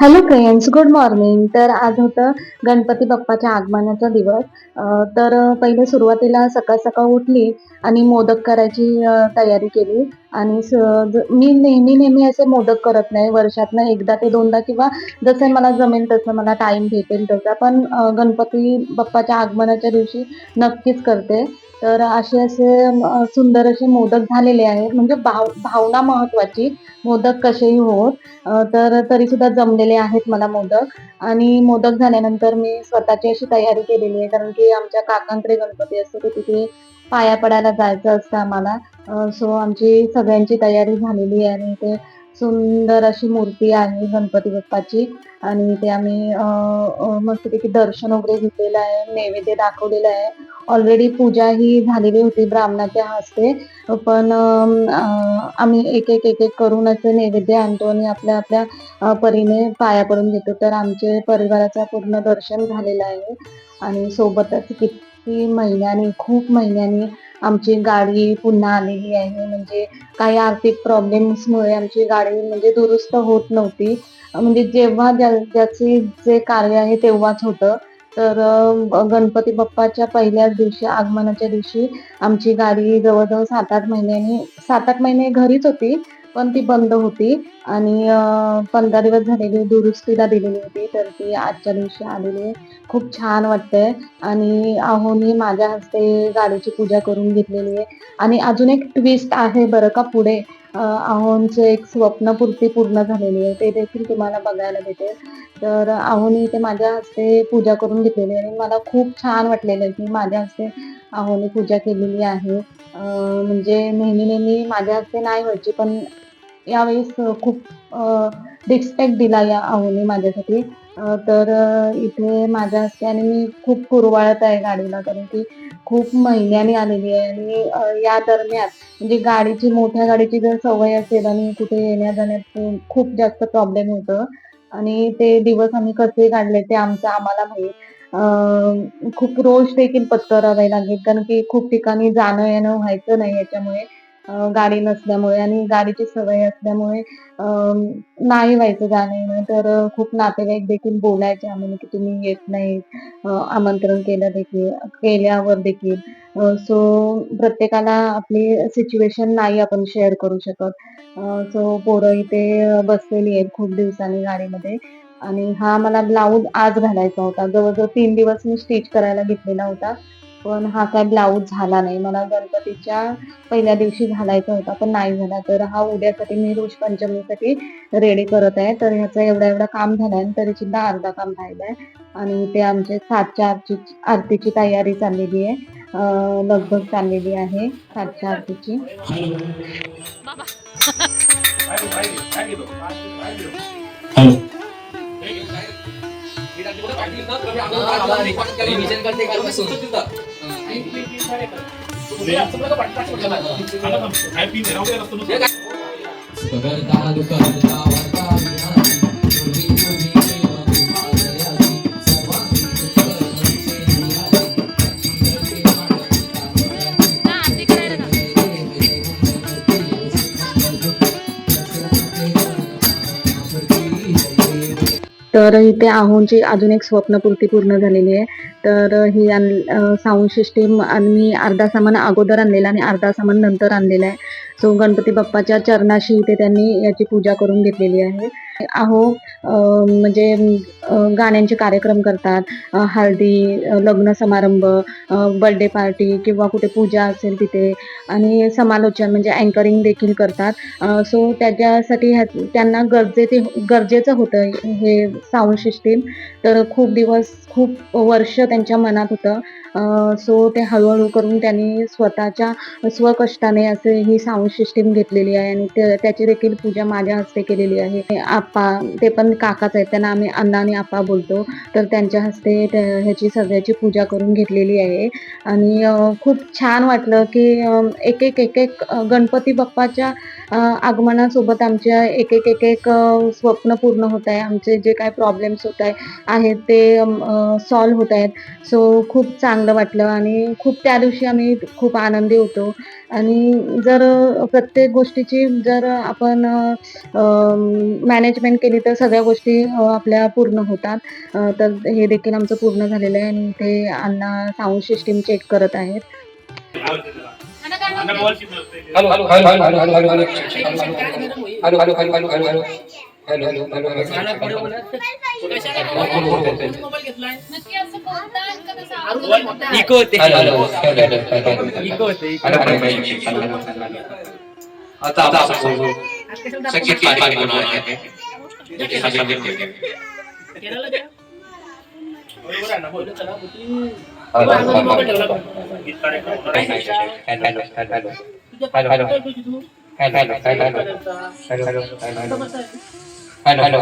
Hello friends good morning तर आज होतं गणपती बाप्पाच्या आगमनाचा दिवस. तर पहिले सुरुवातीला सकाळ सकाळ उठली आणि मोदक करायची तयारी केली. आणि मी नेहमी नेहमी असे मोदक करत नाही. वर्षातनं एकदा ते दोनदा किंवा जसे मला जमेल तसं मला टाइम भेटेल तसा. पण गणपती बाप्पाच्या आगमनाच्या दिवशी नक्कीच करते. तर असे असे सुंदर असे मोदक झालेले आहेत. म्हणजे भाव भावना महत्वाची. मोदक कसेही होत तर तरी सुद्धा जमलेले आहेत मला मोदक. आणि मोदक झाल्यानंतर मी स्वतःची अशी तयारी केलेली आहे. कारण की आमच्या काकांकडे गणपती असतो ते तिथे पाया पडायला जायचं असतं आम्हाला. सो आमची सगळ्यांची तयारी झालेली आहे. आणि ते सुंदर अशी मूर्ती आहे गणपती बाप्पाची. आणि ते आम्ही मस्तपैकी दर्शन वगैरे घेतलेलं आहे नैवेद्य दाखवलेलं आहे. ऑलरेडी पूजा ही झालेली होती ब्राह्मणाच्या हस्ते. पण आम्ही एक एक एक एक करून नैवेद्य आणतो आणि आपल्या आपल्या परीने पाया पडून घेतो. तर आमचे परिवाराचं पूर्ण दर्शन झालेलं आहे. आणि सोबतच किती महिन्यांनी खूप महिन्यांनी आमची गाडी पुन्हा आलेली आहे. म्हणजे काही आर्थिक प्रॉब्लेम्समुळे आमची गाडी म्हणजे दुरुस्त होत नव्हती. म्हणजे जेव्हा ज्या ज्याचे जे कार्य आहे तेव्हाच होतं. तर गणपती बाप्पाच्या पहिल्याच दिवशी आगमनाच्या दिवशी आमची गाडी जवळजवळ सात आठ महिन्यांनी सात आठ महिने घरीच होती. पण ती बंद होती. आणि पंधरा दिवस झालेली दुरुस्तीला दिलेली होती. तर ती आजच्या दिवशी आलेली. आहे खूप छान वाटतंय. आणि अहोनी माझ्या हस्ते गाडीची पूजा करून घेतलेली आहे. आणि अजून एक ट्विस्ट आहे बरं का पुढे. अहोनचे एक स्वप्नपूर्ती पूर्ण झालेली आहे. ते देखील तुम्हाला बघायला भेटेल. तर अहोनी ते माझ्या हस्ते पूजा करून घेतलेली आहे. आणि मला खूप छान वाटलेलं आहे की माझ्या हस्ते अहोनी पूजा केलेली आहे. म्हणजे नेहमी नेहमी माझ्या हस्ते नाही व्हायची पण यावेळेस खूप रिस्पेक्ट दिला या अहोनी माझ्यासाठी. तर इथे माझ्या हस्ते आणि मी खूप कुरवाळत आहे गाडीला कारण की खूप महिन्यानी आलेली आहे आणि या दरम्यान म्हणजे गाडीची मोठ्या गाडीची जर सवय असेल आणि कुठे येण्या जाण्यात खूप जास्त प्रॉब्लेम होतं. आणि ते दिवस आम्ही कसे काढले ते आमचं आम्हाला माहीत खूप रोज देखील पत्करावे लागेल. कारण की खूप ठिकाणी जाणं येणं व्हायचं नाही याच्यामुळे. गाडी नसल्यामुळे आणि गाडीची सवय असल्यामुळे नाही व्हायचं जाणं येणं तर खूप नातेवाईक देखील बोलायचे आम्हाला की तुम्ही येत नाही आमंत्रण केलं देखील केल्यावर देखील. सो प्रत्येकाला आपली सिच्युएशन नाही आपण शेअर करू शकत. सो पोरं इथे बसलेली आहेत खूप दिवसांनी गाडीमध्ये. आणि हा मला ब्लाऊज आज घालायचा होता जवळजवळ तीन दिवस मी स्टिच करायला घेतलेला होता पण हा काय ब्लाऊज झाला नाही मला गणपतीच्या पहिल्या दिवशी घालायचा होता पण नाही झाला तर हा उद्यासाठी मी ऋष पंचमीसाठी रेडी करत आहे तर ह्याचं एवढा एवढा काम झालंय आणि तरी सुद्धा अर्धा काम राहिलंय आणि ते आमचे सातच्या आरती आरतीची तयारी चाललेली आहे अं, लगभग चाललेली आहे सातच्या आरतीची रिव्हिजन करते का बसून पगडता दुःखहर्ता तर इथे आहोंची अजून एक स्वप्नपूर्ती पूर्ण झालेली आहे. तर ही आण साऊंड सिस्टीम मी अर्धा सामान अगोदर आणलेला आणि अर्धा सामान नंतर आणलेला आहे. सो गणपती बाप्पाच्या चरणाशी इथे त्यांनी याची पूजा करून घेतलेली आहे. आहो म्हणजे गाण्यांचे कार्यक्रम करतात. हळदी लग्न समारंभ बर्थडे पार्टी किंवा कुठे पूजा असेल तिथे. आणि समालोचन म्हणजे अँकरिंग देखील करतात. सो त्याच्यासाठी ह्या त्यांना गरजेचे गरजेचं होतं हे साऊंड सिस्टीम तर खूप दिवस खूप वर्ष त्यांच्या मनात होतं. सो ते हळूहळू करून त्यांनी स्वतःच्या स्वकष्टाने असे ही साऊंड सिस्टीम घेतलेली आहे. आणि त्याची देखील पूजा माझ्या हस्ते केलेली आहे. आप आप्पा ते पण काकाच आहेत त्यांना आम्ही अण्णा आणि आप्पा बोलतो. तर त्यांच्या हस्ते त्या- ह्याची सगळ्याची पूजा करून घेतलेली आहे. आणि खूप छान वाटलं की एक एक एक एक गणपती बाप्पाच्या आगमनासोबत आमच्या एक एक एक एक स्वप्न पूर्ण होत आहे. आमचे जे काय प्रॉब्लेम्स होत आहे आहेत ते सॉल्व्ह होत आहेत. सो खूप चांगलं वाटलं आणि खूप त्या दिवशी आम्ही खूप आनंदी होतो. आणि जर प्रत्येक गोष्टीची जर आपण मॅनेजमेंट केली तर सगळ्या गोष्टी आपल्या पूर्ण होतात अ, तर हे देखील आमचं पूर्ण झालेलं आहे आणि ते अण्णा साऊंड सिस्टीम चेक करत आहेत hello hello hello hello hello hello hello hello hello hello hello hello hello hello hello hello hello. Hello hello hello आता hello hello. Hello hello hello hello hello. Hello hello hello. Hello hello. Hello hello. Hello hello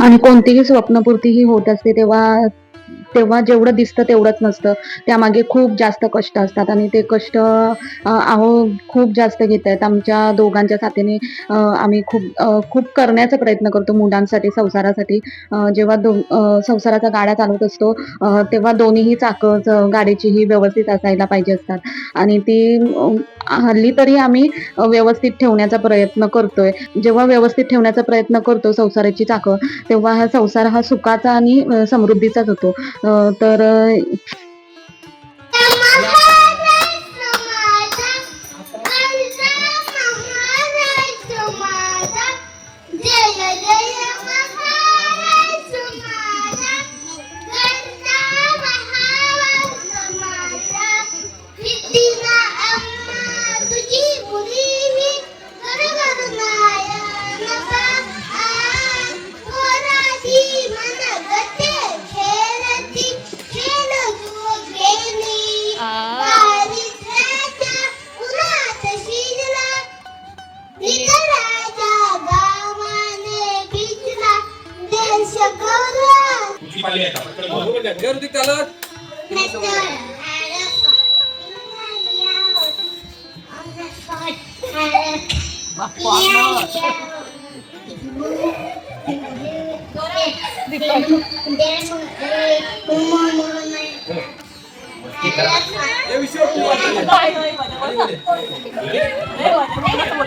आणि कोणतीही स्वप्नपूर्ती ही होत असते तेव्हा तेव्हा जेवढं दिसतं तेवढंच नसतं. त्यामागे खूप जास्त कष्ट असतात आणि ते कष्ट अहो खूप जास्त घेत आहेत. आमच्या दोघांच्या साथीने आम्ही खूप खूप करण्याचा प्रयत्न करतो मुलांसाठी संसारासाठी. जेव्हा दो संसाराचा गाड्या चालवत असतो तेव्हा दोन्हीही चाकं गाडीचीही व्यवस्थित असायला पाहिजे असतात. आणि ती हल्ली तरी आम्ही व्यवस्थित ठेवण्याचा प्रयत्न करतोय. जेव्हा व्यवस्थित ठेवण्याचा प्रयत्न करतो संसाराची चाकं तेव्हा हा संसार हा सुखाचा आणि समृद्धीचाच होतो. तर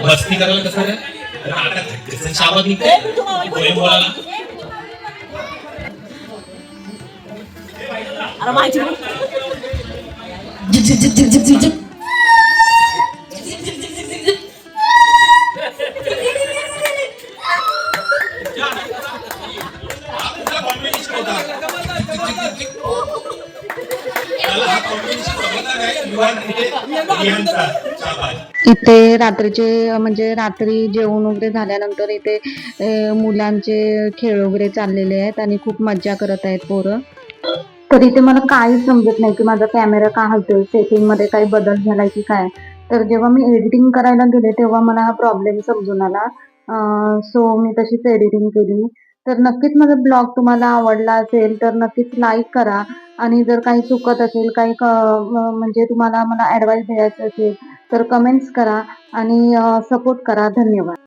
मस्ती करायला कसं रे आता शाबात निघते इथे रात्रीचे म्हणजे रात्री जेवण वगैरे झाल्यानंतर इथे मुलांचे खेळ वगैरे चाललेले आहेत आणि खूप मज्जा करत आहेत पोरं. तर इथे मला काहीच समजत नाही की माझा कॅमेरा का हलतोय सेटिंगमध्ये काही बदल झालाय की काय. तर जेव्हा मी एडिटिंग करायला गेले तेव्हा मला हा प्रॉब्लेम समजून आला. सो मी तशीच एडिटिंग केली. तर नक्कीच माझा ब्लॉग तुम्हाला आवडला असेल तर नक्कीच लाईक करा. आणि जर काही चुकत असेल काही म्हणजे तुम्हाला मला ऍडवाइस द्यायचं असेल तर कमेंट्स करा. आणि सपोर्ट करा. धन्यवाद.